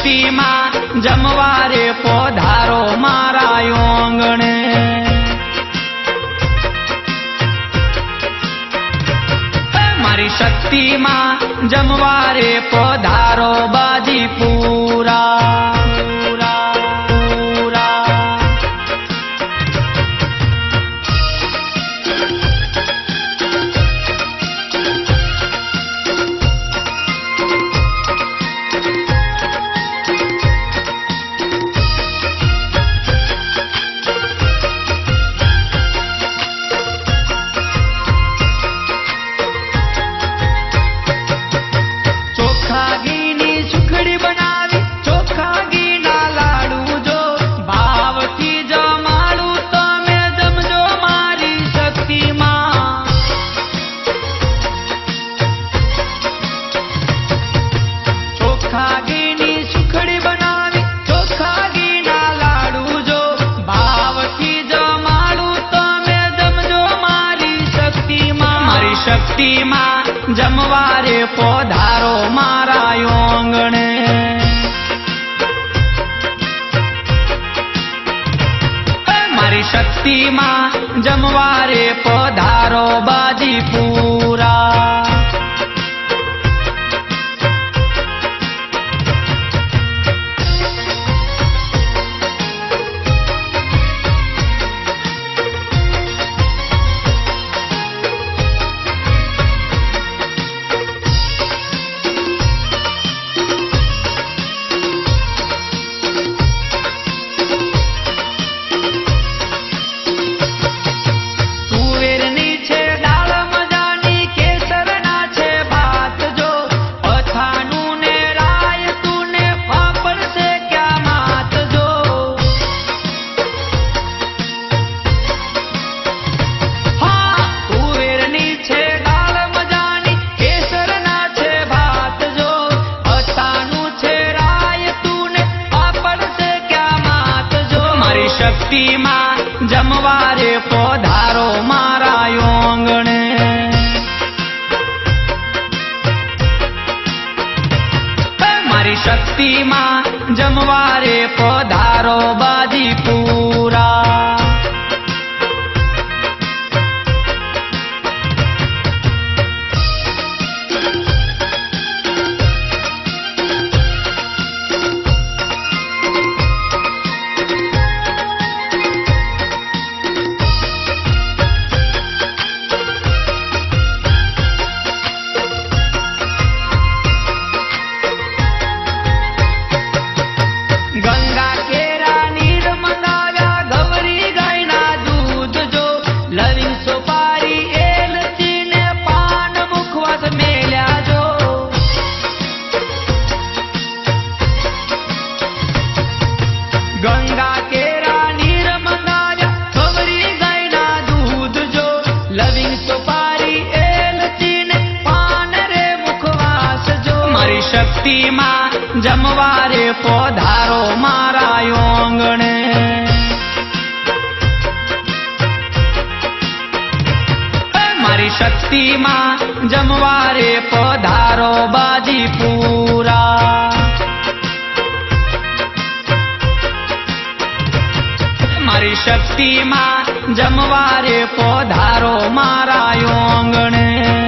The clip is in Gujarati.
ભક્તિમાં જમવારે પોધારો મારા આંગણે. મારી શક્તિમાં જમવારે પોધારો બાજી પૂ શક્તિમાં. જમવારે પોધારો મારા યોંગણે મારી શક્તિમાં જમવારે પોધારો બાજી બાજીપુર શક્તિમાં જમવારે પોધારો મારા યોંગણે મારી શક્તિમાં જમવારે પોધારો બા ભક્તિમાં જમવારે પધારો મારા ઓંગણે મારી શક્તિમાં જમવારે પધારો બાજીપુરા મારી શક્તિમાં જમવારે પધારો મારા ઓંગણે